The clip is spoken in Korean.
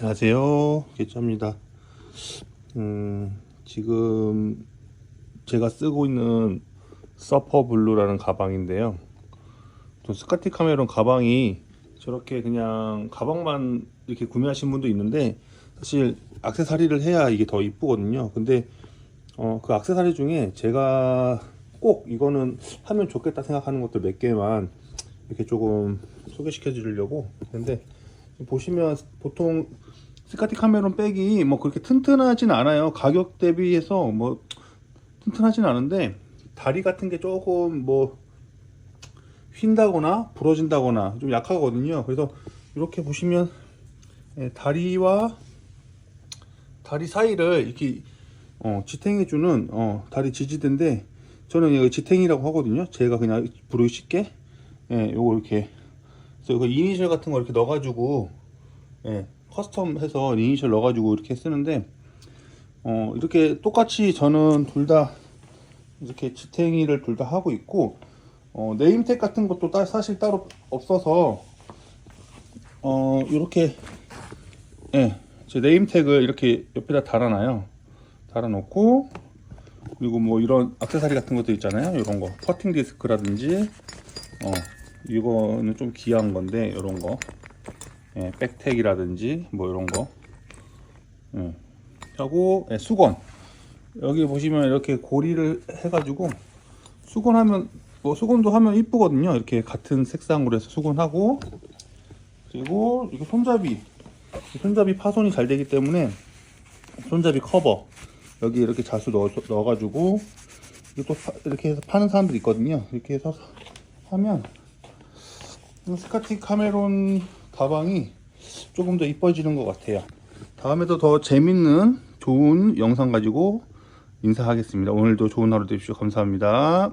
안녕하세요. 개짜입니다. 음, 지금 제가 쓰고 있는 서퍼 블루라는 가방인데요. 또 스카티 카메론 가방이 저렇게 그냥 가방만 이렇게 구매하신 분도 있는데 사실 액세서리를 해야 이게 더 이쁘거든요. 근데 어, 그 액세서리 중에 제가 꼭 이거는 하면 좋겠다 생각하는 것들 몇 개만 이렇게 조금 소개시켜 드리려고 근데 보시면 보통 스카티 카메론 백이 뭐 그렇게 튼튼하진 않아요. 가격 대비해서 뭐 튼튼하진 않은데 다리 같은 게 조금 뭐 휜다거나 부러진다거나 좀 약하거든요. 그래서 이렇게 보시면 예, 다리와 다리 사이를 이렇게 어, 지탱해주는 어, 다리 지지대인데 저는 이거 지탱이라고 하거든요. 제가 그냥 부르기 쉽게 예, 요거 이렇게 그래서 이거 이니셜 같은 거 이렇게 넣어가지고 예, 커스텀 해서 이니셜 넣어가지고 이렇게 쓰는데 어, 이렇게 똑같이 저는 둘 다 이렇게 지탱이를 둘 다 하고 있고 어, 네임택 같은 것도 따, 사실 따로 없어서 어, 이렇게 예, 제 네임택을 이렇게 옆에다 달아놔요. 달아놓고 그리고 뭐 이런 액세서리 같은 것도 있잖아요. 이런 거 퍼팅 디스크라든지 어, 이거는 좀 귀한 건데 이런 거. 예, 백택이라든지 뭐 이런 거. 예, 하고 예, 수건. 여기 보시면 이렇게 고리를 해가지고 수건 하면 뭐 수건도 하면 이쁘거든요. 이렇게 같은 색상으로 해서 수건하고 그리고 이거 손잡이. 손잡이 파손이 잘 되기 때문에 손잡이 커버. 여기 이렇게 자수 넣어, 넣어가지고 이거 또 파- 이렇게 해서 파는 사람들 있거든요. 이렇게 해서 하면 스카티 카메론 가방이 조금 더 이뻐지는 것 같아요. 다음에도 더 재밌는 좋은 영상 가지고 인사하겠습니다. 오늘도 좋은 하루 되십시오. 감사합니다.